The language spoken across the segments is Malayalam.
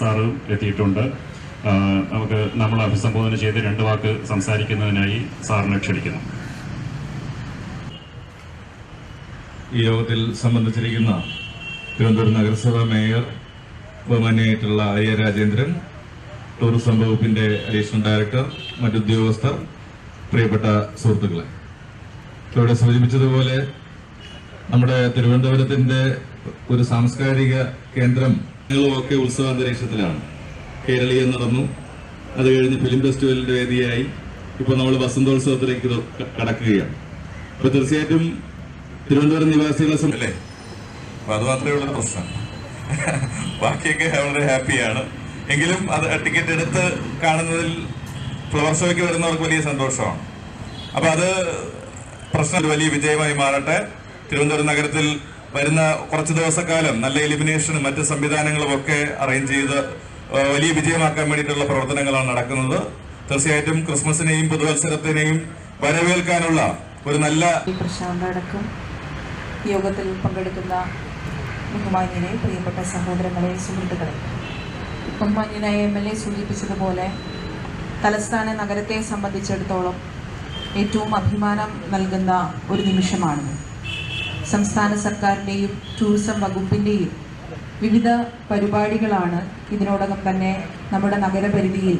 സാറ് എത്തിയിട്ടുണ്ട്. നമുക്ക് നമ്മൾ അഭിസംബോധന ചെയ്ത് രണ്ട് വാക്ക് സംസാരിക്കുന്നതിനായി സാറിനെ ക്ഷണിക്കുന്നു. ഈ യോഗത്തിൽ സംബന്ധിച്ചിരിക്കുന്ന തിരുവനന്തപുരം നഗരസഭാ മേയർ ബഹുമാന്യായിട്ടുള്ള അയ്യ രാജേന്ദ്രൻ ടൂറിസം വകുപ്പിന്റെ അഡീഷണൽ ഡയറക്ടർ മറ്റുദ്യോഗസ്ഥർ പ്രിയപ്പെട്ട സുഹൃത്തുക്കളെ. ഇവിടെ സൂചിപ്പിച്ചതുപോലെ നമ്മുടെ തിരുവനന്തപുരത്തിന്റെ ഒരു സാംസ്കാരിക കേന്ദ്രം ഒക്കെ ഉത്സവാന്തരീക്ഷത്തിലാണ് കേരളീയം നടന്നു. അത് കഴിഞ്ഞ് ഫിലിം ഫെസ്റ്റിവലിന്റെ വേദിയായി. ഇപ്പോൾ നമ്മൾ വസന്തോത്സവത്തിലേക്ക് കടക്കുകയാണ്. അപ്പൊ തീർച്ചയായിട്ടും തിരുവനന്തപുരം നിവാസികളെ സംബന്ധിച്ചല്ലേ അല്ലേ? അപ്പൊ അത് മാത്രമേ ഉള്ള പ്രശ്നം. ബാക്കിയൊക്കെ വളരെ ഹാപ്പിയാണ്. എങ്കിലും അത് ടിക്കറ്റ് എടുത്ത് കാണുന്നതിൽ ഫ്ലവർ ഷോയ്ക്ക് വരുന്നവർക്ക് വലിയ സന്തോഷമാണ്. അപ്പൊ അത് പ്രശ്നം വലിയ വിജയമായി മാറട്ടെ. തിരുവനന്തപുരം നഗരത്തിൽ വരുന്ന കുറച്ച് ദിവസക്കാലം നല്ല എലിമിനേഷനും മറ്റ് സംവിധാനങ്ങളും ഒക്കെ അറേഞ്ച് ചെയ്ത് വലിയ വിജയമാക്കാൻ വേണ്ടിയിട്ടുള്ള പ്രവർത്തനങ്ങളാണ് നടക്കുന്നത്. തീർച്ചയായിട്ടും ക്രിസ്മസിനെയും പുതുവത്സരത്തിനെയും വരവേൽക്കാനുള്ള ഒരു നല്ല അടക്കം യോഗത്തിൽ പങ്കെടുക്കുന്ന ബഹുമാന്യനെ പ്രിയപ്പെട്ട സഹോദരങ്ങളെ സുഹൃത്തുക്കളെ. ബഹുമാന്യനായ എം എൽ എ സൂചിപ്പിച്ചതുപോലെ തലസ്ഥാന നഗരത്തെ സംബന്ധിച്ചിടത്തോളം ഏറ്റവും അഭിമാനം നൽകുന്ന ഒരു നിമിഷമാണ് സംസ്ഥാന സർക്കാരിന്റെയും ടൂറിസം വകുപ്പിന്റെയും വിവിധ പരിപാടികളാണ് ഇതിനോടകം തന്നെ നമ്മുടെ നഗരപരിധിയിൽ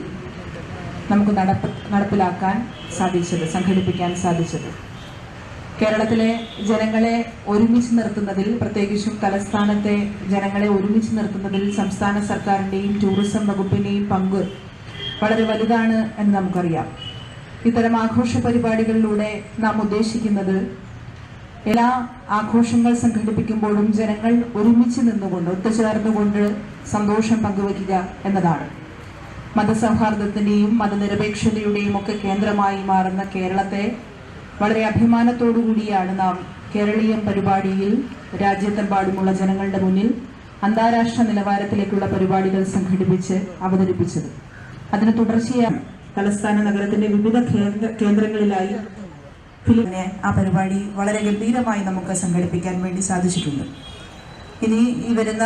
നമുക്ക് നടപ്പ് നടപ്പിലാക്കാൻ സാധിച്ചത് സംഘടിപ്പിക്കാൻ സാധിച്ചത്. കേരളത്തിലെ ജനങ്ങളെ ഒരുമിച്ച് നിർത്തുന്നതിൽ പ്രത്യേകിച്ചും തലസ്ഥാനത്തെ ജനങ്ങളെ ഒരുമിച്ച് നിർത്തുന്നതിൽ സംസ്ഥാന സർക്കാരിന്റെയും ടൂറിസം വകുപ്പിന്റെയും പങ്ക് വളരെ വലുതാണ് എന്ന് നമുക്കറിയാം. ഇത്തരം ആഘോഷ പരിപാടികളിലൂടെ നാം ഉദ്ദേശിക്കുന്നത് എല്ലാ ആഘോഷങ്ങൾ സംഘടിപ്പിക്കുമ്പോഴും ജനങ്ങൾ ഒരുമിച്ച് നിന്നുകൊണ്ട് ഒത്തുചേർന്നുകൊണ്ട് സന്തോഷം പങ്കുവയ്ക്കുക എന്നതാണ്. മതസൗഹാർദ്ദത്തിന്റെയും മതനിരപേക്ഷതയുടെയും ഒക്കെ കേന്ദ്രമായി മാറുന്ന കേരളത്തെ വളരെ അഭിമാനത്തോടു കൂടിയാണ് നാം കേരളീയം പരിപാടിയിൽ രാജ്യത്തെമ്പാടുമുള്ള ജനങ്ങളുടെ മുന്നിൽ അന്താരാഷ്ട്ര നിലവാരത്തിലേക്കുള്ള പരിപാടികൾ സംഘടിപ്പിച്ച് അവതരിപ്പിച്ചത്. അതിന് തുടർച്ചയായി തലസ്ഥാന നഗരത്തിന്റെ വിവിധ കേന്ദ്ര കേന്ദ്രങ്ങളിലായി ഫിലിമിനെ ആ പരിപാടി വളരെ ഗംഭീരമായി നമുക്ക് സംഘടിപ്പിക്കാൻ വേണ്ടി സാധിച്ചിട്ടുണ്ട്. ഇനി ഈ വരുന്ന